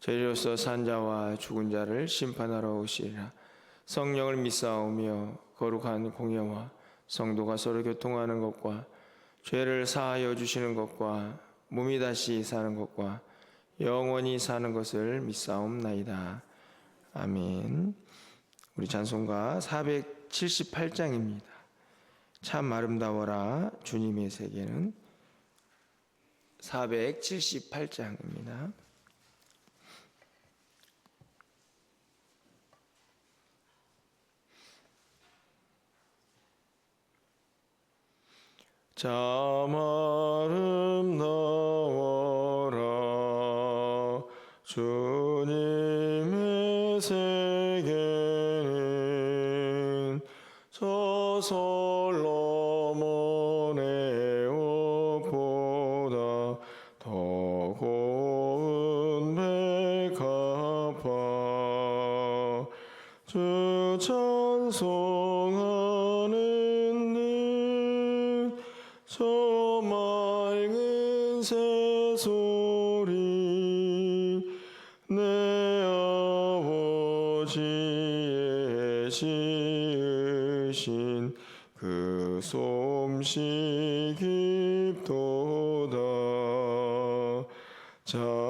저희로서 산 자와 죽은 자를 심판하러 오시리라 성령을 믿사오며 거룩한 공예와 성도가 서로 교통하는 것과 죄를 사하여 주시는 것과 몸이 다시 사는 것과 영원히 사는 것을 믿사옵나이다. 아멘. 우리 찬송가 478장입니다. 참 아름다워라 주님의 세계는 478장입니다. 참 아름다워라. 주 지으신 그 솜씨 깊도다. 참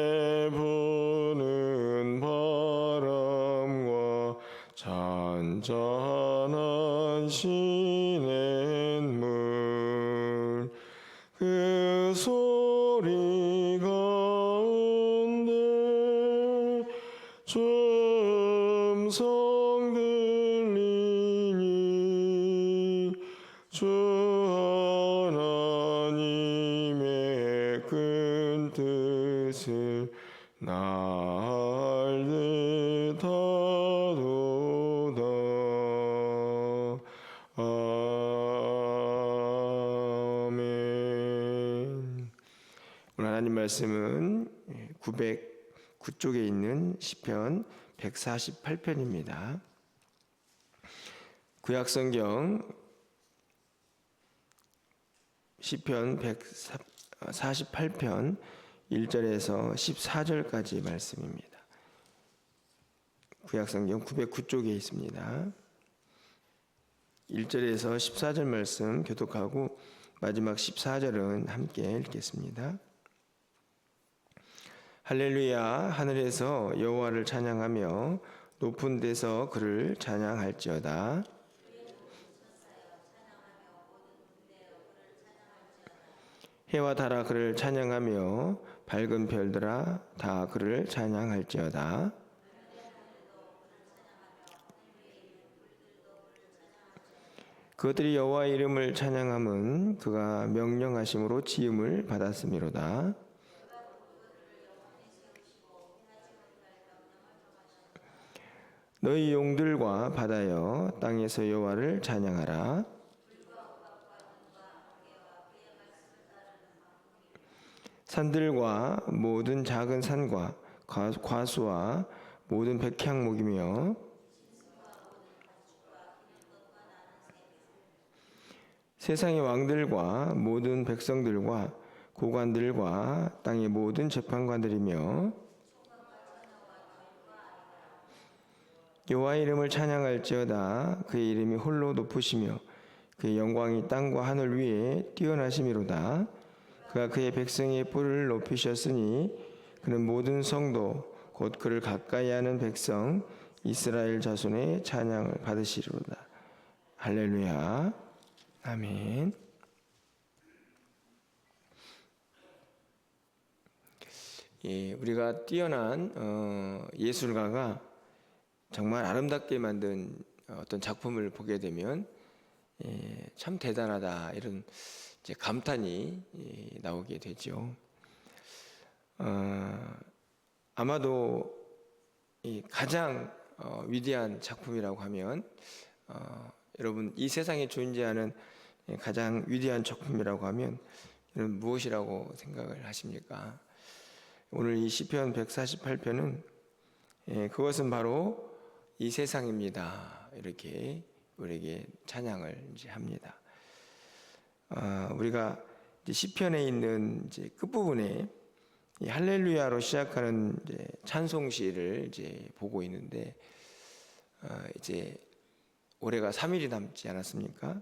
잔잔한 시냇물. 그 소리 가운데 춤성 들리니 주 하나님의 큰 뜻을 날 말씀은 909쪽에 있는 시편 148편입니다. 구약 성경 시편 148편 1절에서 14절까지 말씀입니다. 구약 성경 909쪽에 있습니다. 1절에서 14절 말씀 교독하고 마지막 14절은 함께 읽겠습니다. 할렐루야 하늘에서 여호와를 찬양하며 높은 데서 그를 찬양할지어다. 해와 달아 그를 찬양하며 밝은 별들아 다 그를 찬양할지어다. 그들이 여호와 이름을 찬양함은 그가 명령하심으로 지음을 받았음이로다. 너희 용들과 바다여 땅에서 여호와를 찬양하라. 산들과 모든 작은 산과 과- 과수와 모든 백향목이며 세상의 왕들과 모든 백성들과 고관들과 땅의 모든 재판관들이며 여호와 의 이름을 찬양할지어다. 그의 이름이 홀로 높으시며 그의 영광이 땅과 하늘 위에 뛰어나심이로다. 그가 그의 백성의 뿔을 높이셨으니 그는 모든 성도 곧 그를 가까이 하는 백성 이스라엘 자손의 찬양을 받으시리로다. 할렐루야. 아멘. 예, 우리가 뛰어난 어, 예술가가 정말 아름답게 만든 어떤 작품을 보게 되면 예, 참 대단하다 이런 감탄이 예, 나오게 되죠. 어, 아마도 이 가장 어, 위대한 작품이라고 하면 어, 여러분 이 세상에 존재하는 예, 가장 위대한 작품이라고 하면 여러분 무엇이라고 생각을 하십니까? 오늘 이 시편 148편은 예, 그것은 바로 이 세상입니다. 이렇게 우리에게 찬양을 합니다. 아, 우리가 시편에 있는 이제 끝 부분에 이 할렐루야로 시작하는 이제 찬송시를 이제 보고 있는데 아, 이제 올해가 3일이 남지 않았습니까?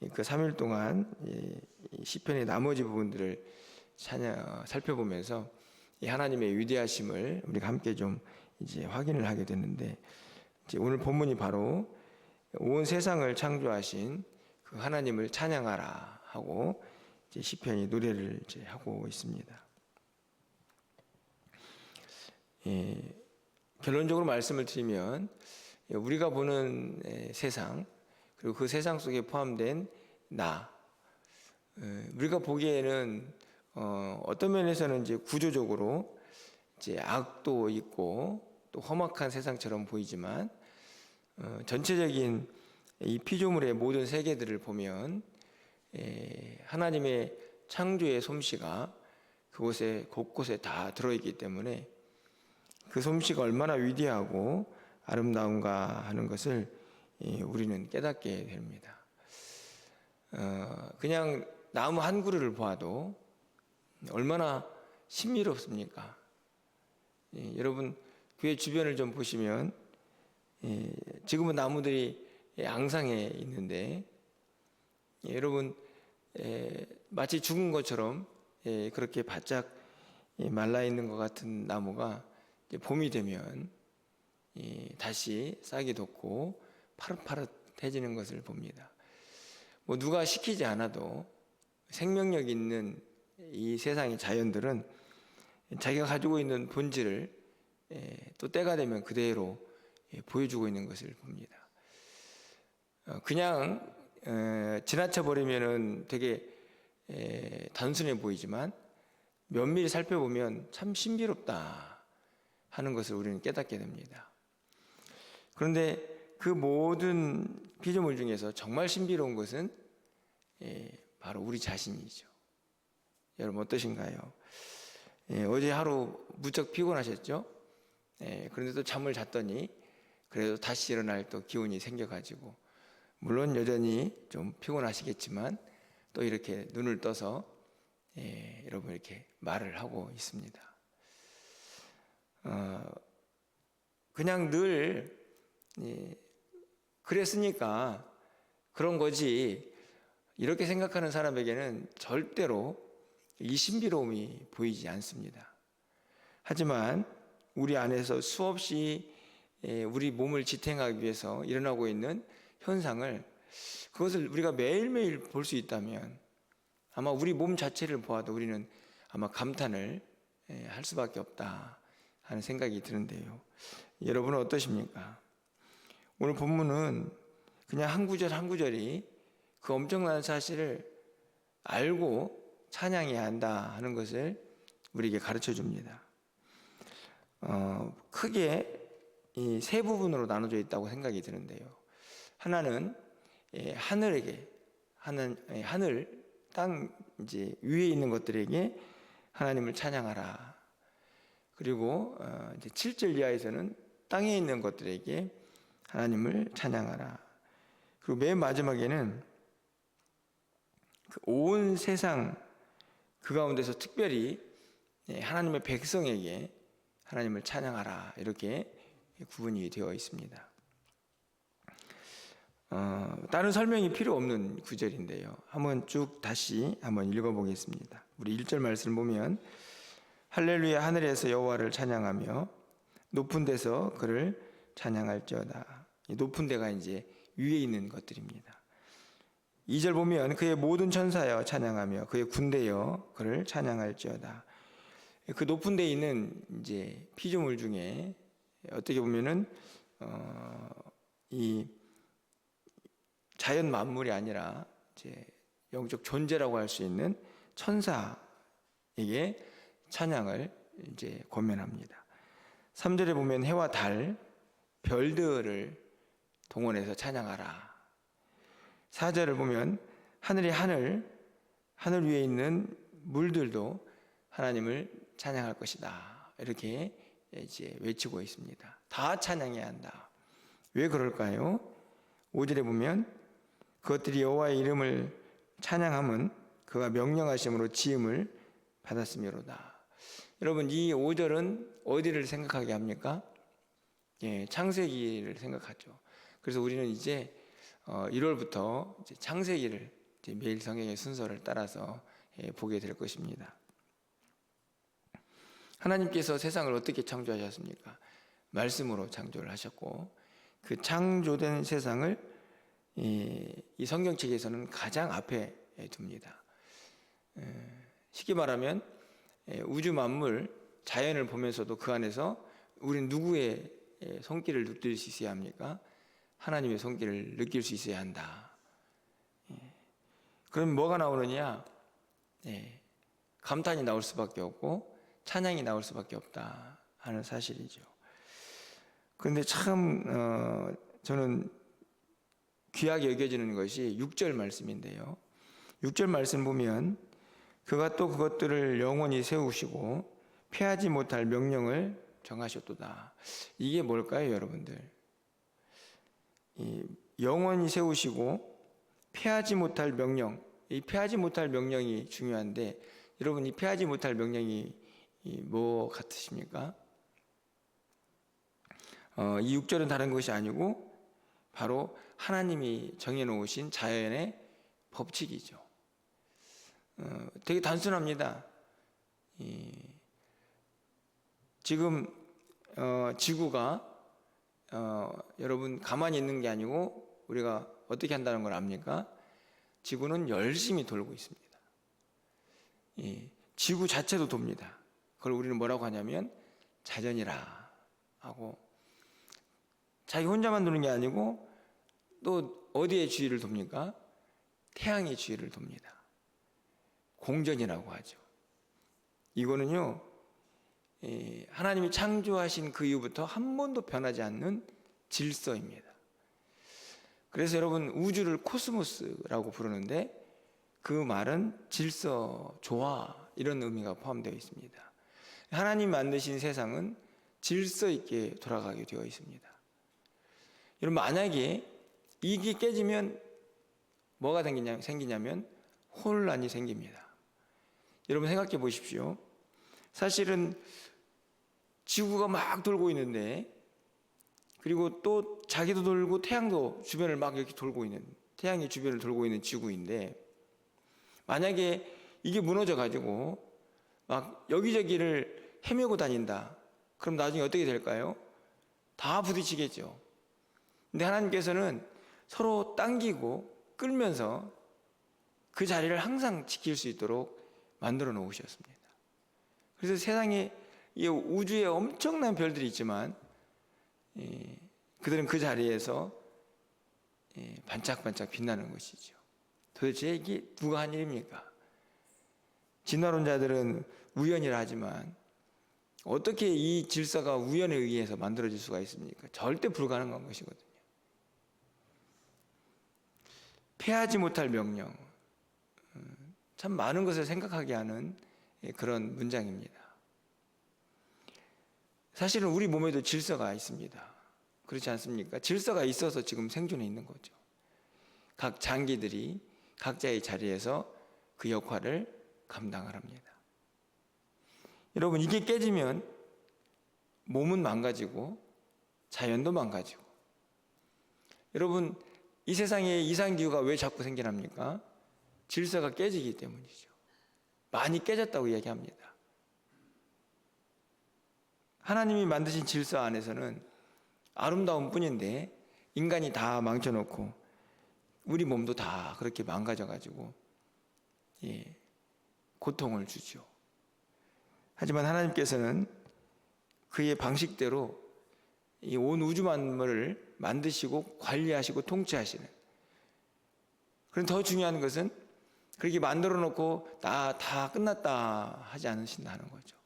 이그 3일 동안 시편의 나머지 부분들을 찬양 살펴보면서 이 하나님의 위대하심을 우리가 함께 좀 이제 확인을 하게 됐는데 오늘 본문이 바로 온 세상을 창조하신 그 하나님을 찬양하라 하고 이제 시편이 노래를 이제 하고 있습니다. 예, 결론적으로 말씀을 드리면 예, 우리가 보는 예, 세상 그리고 그 세상 속에 포함된 나 예, 우리가 보기에는 어, 어떤 면에서는 이제 구조적으로 이제 악도 있고 또 험악한 세상처럼 보이지만 어, 전체적인 이 피조물의 모든 세계들을 보면 에, 하나님의 창조의 솜씨가 그곳에 곳곳에 다 들어있기 때문에 그 솜씨가 얼마나 위대하고 아름다운가 하는 것을 예, 우리는 깨닫게 됩니다. 어, 그냥 나무 한 그루를 보아도 얼마나 신비롭습니까? 예, 여러분 교회 주변을 좀 보시면 예, 지금은 나무들이 예, 앙상해 있는데 예, 여러분 예, 마치 죽은 것처럼 예, 그렇게 바짝 예, 말라 있는 것 같은 나무가 봄이 되면 예, 다시 싹이 돋고 파릇파릇해지는 것을 봅니다. 뭐 누가 시키지 않아도 생명력 있는 이 세상의 자연들은 자기가 가지고 있는 본질을 예, 또 때가 되면 그대로 예, 보여주고 있는 것을 봅니다. 어, 그냥 에, 지나쳐 버리면은 되게 에, 단순해 보이지만 면밀히 살펴보면 참 신비롭다 하는 것을 우리는 깨닫게 됩니다. 그런데 그 모든 피조물 중에서 정말 신비로운 것은 예, 바로 우리 자신이죠. 여러분 어떠신가요? 예, 어제 하루 무척 피곤하셨죠? 예, 그런데 또 잠을 잤더니 그래도 다시 일어날 또 기운이 생겨가지고 물론 여전히 좀 피곤하시겠지만 또 이렇게 눈을 떠서 예, 여러분 이렇게 말을 하고 있습니다. 어, 그냥 늘 예, 그랬으니까 그런 거지 이렇게 생각하는 사람에게는 절대로 이 신비로움이 보이지 않습니다. 하지만 우리 안에서 수없이 예, 우리 몸을 지탱하기 위해서 일어나고 있는 현상을 그것을 우리가 매일매일 볼 수 있다면 아마 우리 몸 자체를 보아도 우리는 아마 감탄을 예, 할 수밖에 없다 하는 생각이 드는데요. 여러분은 어떠십니까? 오늘 본문은 그냥 한 구절 한 구절이 그 엄청난 사실을 알고 찬양해야 한다 하는 것을 우리에게 가르쳐 줍니다. 어, 크게 이 세 부분으로 나눠져 있다고 생각이 드는데요. 하나는 예, 하늘에게 하늘 예, 하늘 땅 이제 위에 있는 것들에게 하나님을 찬양하라. 그리고 어, 이제 7절 이하에서는 땅에 있는 것들에게 하나님을 찬양하라. 그리고 맨 마지막에는 그 온 세상 그 가운데서 특별히 예, 하나님의 백성에게 하나님을 찬양하라 이렇게 구분이 되어 있습니다. 어, 다른 설명이 필요 없는 구절인데요. 한번 쭉 다시 한번 읽어보겠습니다. 우리 1절 말씀을 보면 할렐루야 하늘에서 여호와를 찬양하며 높은 데서 그를 찬양할지어다. 이 높은 데가 이제 위에 있는 것들입니다. 2절 보면 그의 모든 천사여 찬양하며 그의 군대여 그를 찬양할지어다. 그 높은 데 있는 이제 피조물 중에 어떻게 보면은 어, 이 자연 만물이 아니라 이제 영적 존재라고 할 수 있는 천사에게 찬양을 이제 권면합니다. 3절에 보면 해와 달, 별들을 동원해서 찬양하라. 4절을 보면 하늘의 하늘, 하늘 위에 있는 물들도 하나님을 찬양할 것이다. 이렇게 이제 외치고 있습니다. 다 찬양해야 한다. 왜 그럴까요? 5절에 보면 그것들이 여호와의 이름을 찬양함은 그가 명령하심으로 지음을 받았음이로다. 여러분 이 5절은 어디를 생각하게 합니까? 예, 창세기를 생각하죠. 그래서 우리는 이제 어, 1월부터 이제 창세기를 이제 매일 성경의 순서를 따라서 예, 보게 될 것입니다. 하나님께서 세상을 어떻게 창조하셨습니까? 말씀으로 창조를 하셨고 그 창조된 세상을 이, 이 성경책에서는 가장 앞에 둡니다. 에, 쉽게 말하면 에, 우주 만물 자연을 보면서도 그 안에서 우리는 누구의 에, 손길을 느낄 수 있어야 합니까? 하나님의 손길을 느낄 수 있어야 한다. 예. 그럼 뭐가 나오느냐? 예, 감탄이 나올 수밖에 없고 찬양이 나올 수밖에 없다 하는 사실이죠. 그런데 참 어, 저는 귀하게 여겨지는 것이 6절 말씀인데요. 6절 말씀 보면 그가 또 그것들을 영원히 세우시고 피하지 못할 명령을 정하셨도다. 이게 뭘까요, 여러분들? 이 영원히 세우시고 피하지 못할 명령, 이 피하지 못할 명령이 중요한데 여러분 이 피하지 못할 명령이 뭐 같으십니까? 어, 이 6절은 다른 것이 아니고 바로 하나님이 정해놓으신 자연의 법칙이죠. 어, 되게 단순합니다. 이, 지금 어, 지구가 어, 여러분 가만히 있는 게 아니고 우리가 어떻게 한다는 걸 압니까? 지구는 열심히 돌고 있습니다. 이, 지구 자체도 돕니다. 그걸 우리는 뭐라고 하냐면 자전이라 하고 자기 혼자만 도는 게 아니고 또 어디에 주위를 돕니까? 태양의 주위를 돕니다. 공전이라고 하죠. 이거는요, 하나님이 창조하신 그 이후부터 한 번도 변하지 않는 질서입니다. 그래서 여러분 우주를 코스모스라고 부르는데 그 말은 질서, 조화 이런 의미가 포함되어 있습니다. 하나님 만드신 세상은 질서 있게 돌아가게 되어 있습니다. 여러분 만약에 이게 깨지면 뭐가 생기냐, 생기냐면 혼란이 생깁니다. 여러분 생각해 보십시오. 사실은 지구가 막 돌고 있는데 그리고 또 자기도 돌고 태양도 주변을 막 이렇게 돌고 있는 태양이 주변을 돌고 있는 지구인데 만약에 이게 무너져 가지고 막 여기저기를 헤매고 다닌다. 그럼 나중에 어떻게 될까요? 다 부딪히겠죠. 근데 하나님께서는 서로 당기고 끌면서 그 자리를 항상 지킬 수 있도록 만들어 놓으셨습니다. 그래서 세상에 이 우주에 엄청난 별들이 있지만 예, 그들은 그 자리에서 예, 반짝반짝 빛나는 것이죠. 도대체 이게 누가 한 일입니까? 진화론자들은 우연이라 하지만 어떻게 이 질서가 우연에 의해서 만들어질 수가 있습니까? 절대 불가능한 것이거든요. 패하지 못할 명령. 음, 참 많은 것을 생각하게 하는 예, 그런 문장입니다. 사실은 우리 몸에도 질서가 있습니다. 그렇지 않습니까? 질서가 있어서 지금 생존해 있는 거죠. 각 장기들이 각자의 자리에서 그 역할을 감당을 합니다. 여러분, 이게 깨지면 몸은 망가지고 자연도 망가지고 여러분, 이 세상에 이상기후가 왜 자꾸 생겨납니까? 질서가 깨지기 때문이죠. 많이 깨졌다고 이야기합니다. 하나님이 만드신 질서 안에서는 아름다운 뿐인데 인간이 다 망쳐놓고 우리 몸도 다 그렇게 망가져가지고 예, 고통을 주죠. 하지만 하나님께서는 그의 방식대로 이 온 우주 만물을 만드시고 관리하시고 통치하시는. 그런 더 중요한 것은 그렇게 만들어 놓고 다, 다 끝났다 하지 않으신다는 거죠.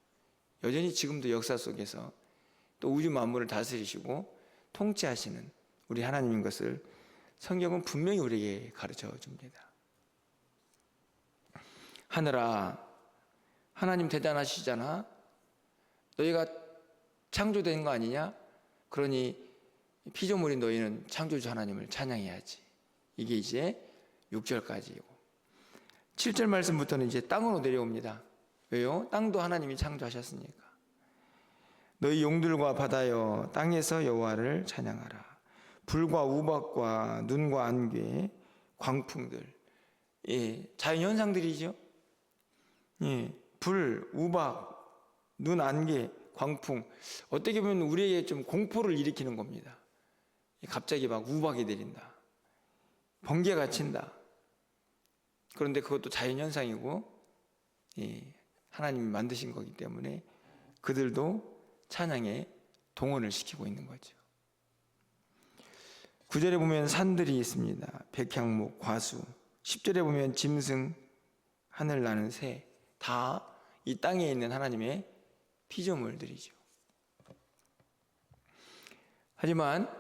여전히 지금도 역사 속에서 또 우주 만물을 다스리시고 통치하시는 우리 하나님인 것을 성경은 분명히 우리에게 가르쳐 줍니다. 하늘아, 하나님 대단하시잖아. 너희가 창조된 거 아니냐? 그러니 피조물인 너희는 창조주 하나님을 찬양해야지. 이게 이제 6절까지이고 7절 말씀부터는 이제 땅으로 내려옵니다. 왜요? 땅도 하나님이 창조하셨으니까. 너희 용들과 바다여 땅에서 여호와를 찬양하라. 불과 우박과 눈과 안개, 광풍들, 예, 자연 현상들이죠. 예, 불, 우박, 눈, 안개, 광풍. 어떻게 보면 우리에게 좀 공포를 일으키는 겁니다. 갑자기 막 우박이 내린다. 번개가 친다. 그런데 그것도 자연현상이고, 예, 하나님이 만드신 거기 때문에 그들도 찬양에 동원을 시키고 있는 거죠. 9절에 보면 산들이 있습니다. 백향목, 과수. 10절에 보면 짐승, 하늘 나는 새. 다 이 땅에 있는 하나님의 피조물들이죠. 하지만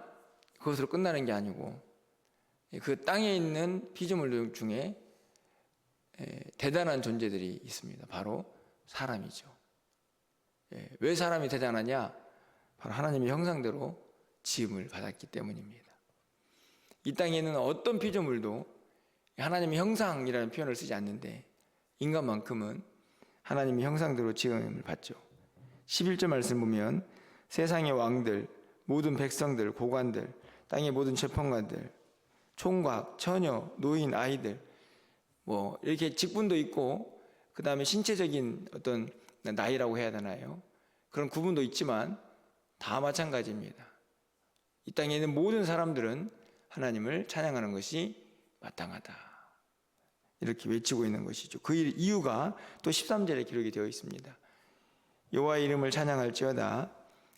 그것으로 끝나는 게 아니고 그 땅에 있는 피조물들 중에 대단한 존재들이 있습니다. 바로 사람이죠. 예, 왜 사람이 대단하냐? 바로 하나님의 형상대로 지음을 받았기 때문입니다. 이 땅에는 어떤 피조물도 하나님의 형상이라는 표현을 쓰지 않는데 인간만큼은 하나님의 형상대로 지음을 받죠. 11절 말씀 보면 세상의 왕들, 모든 백성들, 고관들, 땅의 모든 재판관들, 총각, 처녀, 노인, 아이들, 뭐 이렇게 직분도 있고 그 다음에 신체적인 어떤 나이라고 해야 되나요? 그런 구분도 있지만 다 마찬가지입니다. 이 땅에 있는 모든 사람들은 하나님을 찬양하는 것이 마땅하다. 이렇게 외치고 있는 것이죠. 그 이유가 또 13절에 기록이 되어 있습니다. 여호와의 이름을 찬양할지어다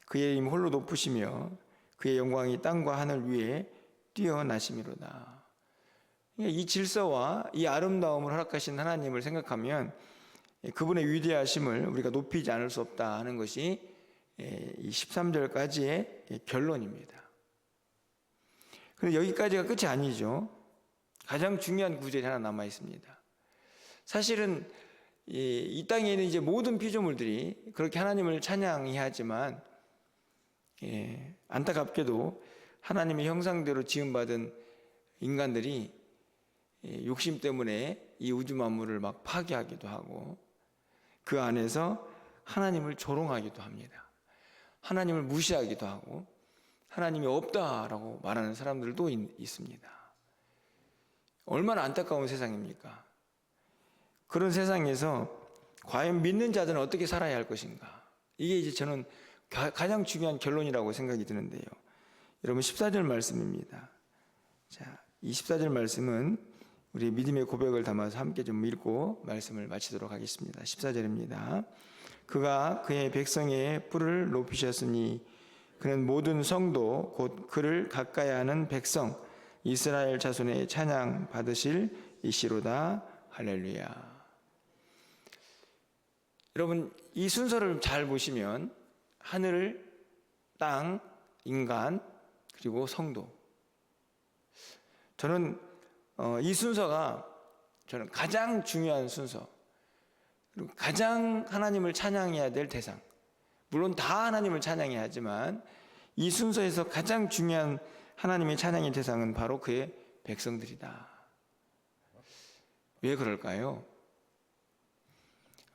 그의 이름 홀로 높으시며 그의 영광이 땅과 하늘 위에 뛰어나심이로다. 그러니까 이 질서와 이 아름다움을 허락하신 하나님을 생각하면 그분의 위대하심을 우리가 높이지 않을 수 없다 하는 것이 이 13절까지의 결론입니다. 그런데 여기까지가 끝이 아니죠. 가장 중요한 구절이 하나 남아 있습니다. 사실은 이, 땅에 있는 이제 모든 피조물들이 그렇게 하나님을 찬양해야 하지만 예, 안타깝게도 하나님의 형상대로 지음받은 인간들이 예, 욕심 때문에 이 우주 만물을 막 파괴하기도 하고 그 안에서 하나님을 조롱하기도 합니다. 하나님을 무시하기도 하고 하나님이 없다라고 말하는 사람들도 있, 습니다 얼마나 안타까운 세상입니까? 그런 세상에서 과연 믿는 자들은 어떻게 살아야 할 것인가? 이게 이제 저는 가장 중요한 결론이라고 생각이 드는데요. 여러분 14절 말씀입니다. 자, 이 14절 말씀은 우리 믿음의 고백을 담아서 함께 좀 읽고 말씀을 마치도록 하겠습니다. 14절입니다. 그가 그의 백성의 뿔을 높이셨으니 그는 모든 성도 곧 그를 가까이 하는 백성 이스라엘 자손의 찬양 받으실 이시로다 할렐루야. 여러분 이 순서를 잘 보시면 하늘, 땅, 인간 그리고 성도. 저는 어, 이 순서가 저는 가장 중요한 순서로 그리고 가장 하나님을 찬양해야 될 대상. 물론 다 하나님을 찬양해야 하지만 이 순서에서 가장 중요한 하나님의 찬양의 대상은 바로 그의 백성들이다. 왜 그럴까요?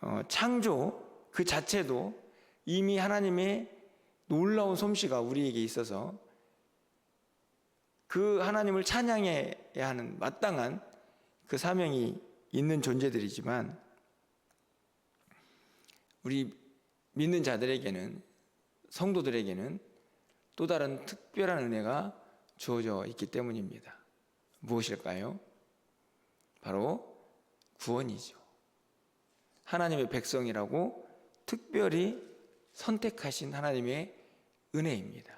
어, 창조 그 자체도 이미 하나님의 놀라운 솜씨가 우리에게 있어서 그 하나님을 찬양해야 하는 마땅한 그 사명이 있는 존재들이지만 우리 믿는 자들에게는 성도들에게는 또 다른 특별한 은혜가 주어져 있기 때문입니다. 무엇일까요? 바로 구원이죠. 하나님의 백성이라고 특별히 선택하신 하나님의 은혜입니다.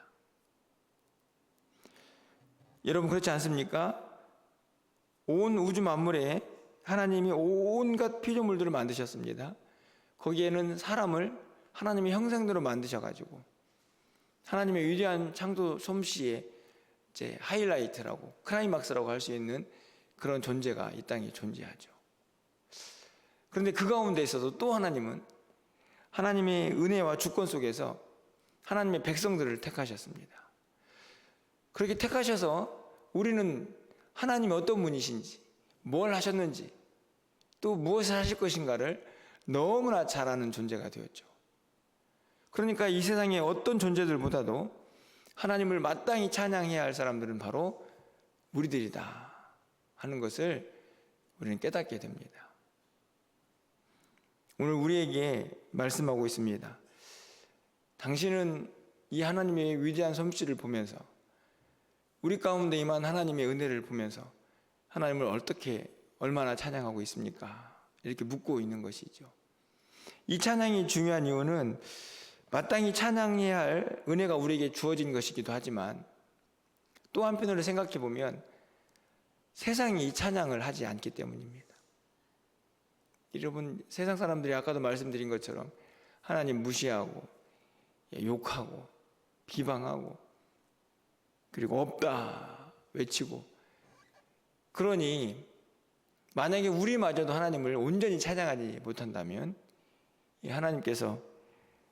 여러분 그렇지 않습니까? 온 우주 만물에 하나님이 온갖 피조물들을 만드셨습니다. 거기에는 사람을 하나님의 형상대로 만드셔 가지고 하나님의 위대한 창조 솜씨의 이제 하이라이트라고 크라이막스라고 할 수 있는 그런 존재가 이 땅에 존재하죠. 그런데 그 가운데 있어서 또 하나님은 하나님의 은혜와 주권 속에서 하나님의 백성들을 택하셨습니다. 그렇게 택하셔서 우리는 하나님이 어떤 분이신지, 뭘 하셨는지, 또 무엇을 하실 것인가를 너무나 잘 아는 존재가 되었죠. 그러니까 이 세상의 어떤 존재들보다도 하나님을 마땅히 찬양해야 할 사람들은 바로 우리들이다 하는 것을 우리는 깨닫게 됩니다. 오늘 우리에게 말씀하고 있습니다. 당신은 이 하나님의 위대한 솜씨를 보면서 우리 가운데 임한 하나님의 은혜를 보면서 하나님을 어떻게 얼마나 찬양하고 있습니까? 이렇게 묻고 있는 것이죠. 이 찬양이 중요한 이유는 마땅히 찬양해야 할 은혜가 우리에게 주어진 것이기도 하지만 또 한편으로 생각해 보면 세상이 이 찬양을 하지 않기 때문입니다. 여러분 세상 사람들이 아까도 말씀드린 것처럼 하나님 무시하고 욕하고 비방하고 그리고 없다 외치고 그러니 만약에 우리마저도 하나님을 온전히 찬양하지 못한다면 이 하나님께서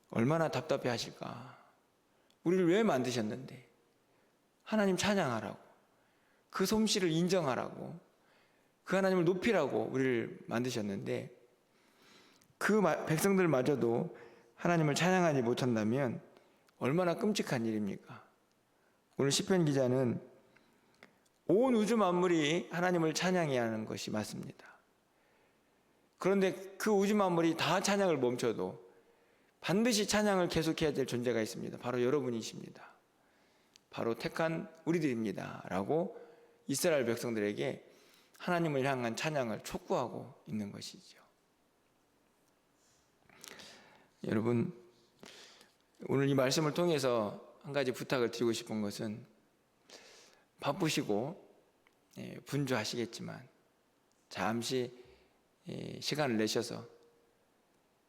얼마나 답답해 하실까? 우리를 왜 만드셨는데? 하나님 찬양하라고. 그 솜씨를 인정하라고. 그 하나님을 높이라고 우리를 만드셨는데 그 백성들마저도 하나님을 찬양하지 못한다면 얼마나 끔찍한 일입니까? 오늘 시편 기자는 온 우주 만물이 하나님을 찬양해야 하는 것이 맞습니다. 그런데 그 우주 만물이 다 찬양을 멈춰도 반드시 찬양을 계속해야 될 존재가 있습니다. 바로 여러분이십니다. 바로 택한 우리들입니다. 라고 이스라엘 백성들에게 하나님을 향한 찬양을 촉구하고 있는 것이죠. 여러분, 오늘 이 말씀을 통해서 한 가지 부탁을 드리고 싶은 것은 바쁘시고 예, 분주하시겠지만 잠시 예, 시간을 내셔서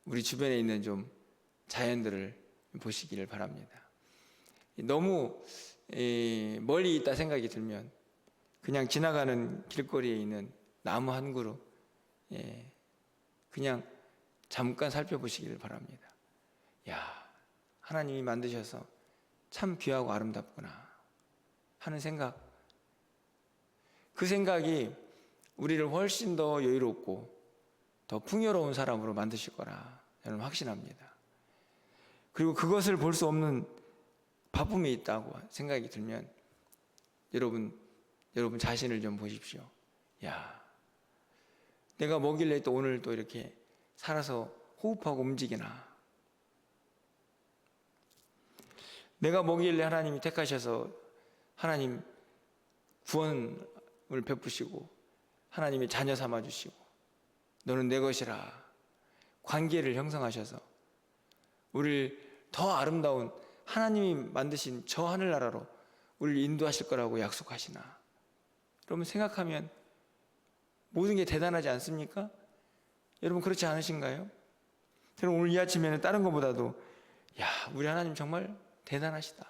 우리 주변에 있는 좀 자연들을 보시기를 바랍니다. 너무 예, 멀리 있다 생각이 들면 그냥 지나가는 길거리에 있는 나무 한 그루 그냥 잠깐 살펴보시기를 바랍니다. 야, 하나님이 만드셔서 참 귀하고 아름답구나 하는 생각. 그 생각이 우리를 훨씬 더 여유롭고 더 풍요로운 사람으로 만드실 거라 저는 확신합니다. 그리고 그것을 볼 수 없는 바쁨이 있다고 생각이 들면 여러분 여러분 자신을 좀 보십시오. 야, 내가 뭐길래 또 오늘 또 이렇게 살아서 호흡하고 움직이나? 내가 뭐길래 하나님이 택하셔서 하나님 구원을 베푸시고 하나님의 자녀 삼아 주시고 너는 내 것이라 관계를 형성하셔서 우리를 더 아름다운 하나님이 만드신 저 하늘나라로 우리를 인도하실 거라고 약속하시나 여러분 생각하면 모든 게 대단하지 않습니까? 여러분 그렇지 않으신가요? 여러분 오늘 이 아침에는 다른 것보다도 야 우리 하나님 정말 대단하시다.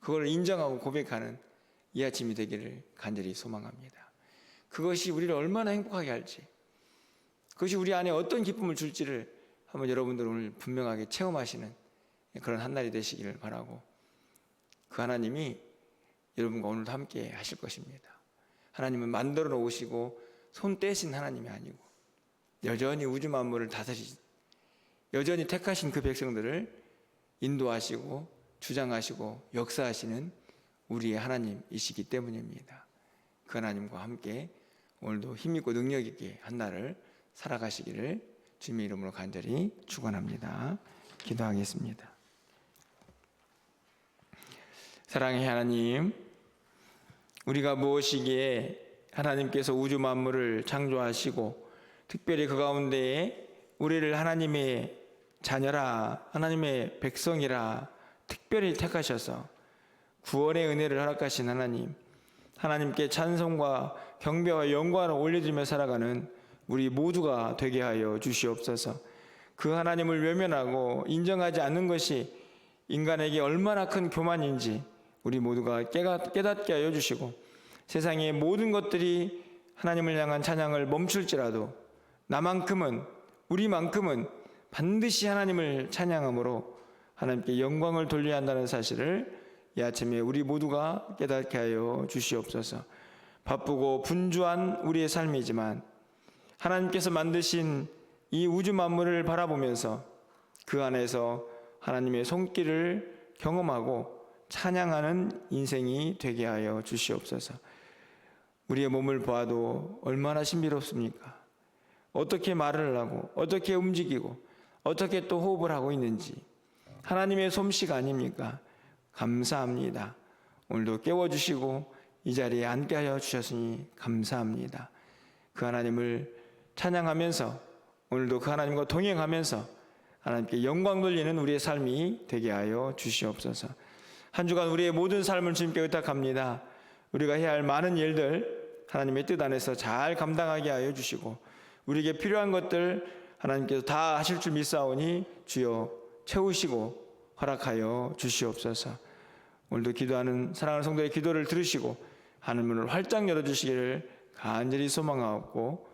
그걸 인정하고 고백하는 이 아침이 되기를 간절히 소망합니다. 그것이 우리를 얼마나 행복하게 할지 그것이 우리 안에 어떤 기쁨을 줄지를 한번 여러분들 오늘 분명하게 체험하시는 그런 한 날이 되시기를 바라고 그 하나님이 여러분과 오늘도 함께 하실 것입니다. 하나님은 만들어 놓으시고 손 떼신 하나님이 아니고 여전히 우주 만물을 다스리신 여전히 택하신 그 백성들을 인도하시고 주장하시고 역사하시는 우리의 하나님이시기 때문입니다. 그 하나님과 함께 오늘도 힘있고 능력 있게 한 날을 살아가시기를 주님의 이름으로 간절히 축원합니다. 기도하겠습니다. 사랑의 하나님, 우리가 무엇이기에 하나님께서 우주 만물을 창조하시고 특별히 그 가운데에 우리를 하나님의 자녀라 하나님의 백성이라 특별히 택하셔서 구원의 은혜를 허락하신 하나님 하나님께 찬송과 경배와 영광을 올려드리며 살아가는 우리 모두가 되게 하여 주시옵소서 그 하나님을 외면하고 인정하지 않는 것이 인간에게 얼마나 큰 교만인지 우리 모두가 깨닫게 하여 주시고 세상의 모든 것들이 하나님을 향한 찬양을 멈출지라도 나만큼은 우리만큼은 반드시 하나님을 찬양함으로 하나님께 영광을 돌려야 한다는 사실을 이 아침에 우리 모두가 깨닫게 하여 주시옵소서. 바쁘고 분주한 우리의 삶이지만 하나님께서 만드신 이 우주 만물을 바라보면서 그 안에서 하나님의 손길을 경험하고 찬양하는 인생이 되게 하여 주시옵소서. 우리의 몸을 보아도 얼마나 신비롭습니까? 어떻게 말을 하고 어떻게 움직이고 어떻게 또 호흡을 하고 있는지 하나님의 솜씨가 아닙니까? 감사합니다. 오늘도 깨워주시고 이 자리에 앉게 하여 주셨으니 감사합니다. 그 하나님을 찬양하면서 오늘도 그 하나님과 동행하면서 하나님께 영광 돌리는 우리의 삶이 되게 하여 주시옵소서. 한 주간 우리의 모든 삶을 주님께 의탁합니다. 우리가 해야 할 많은 일들 하나님의 뜻 안에서 잘 감당하게 하여 주시고 우리에게 필요한 것들 하나님께서 다 하실 줄 믿사오니 주여 채우시고 허락하여 주시옵소서. 오늘도 기도하는 사랑하는 성도의 기도를 들으시고 하늘 문을 활짝 열어 주시기를 간절히 소망하옵고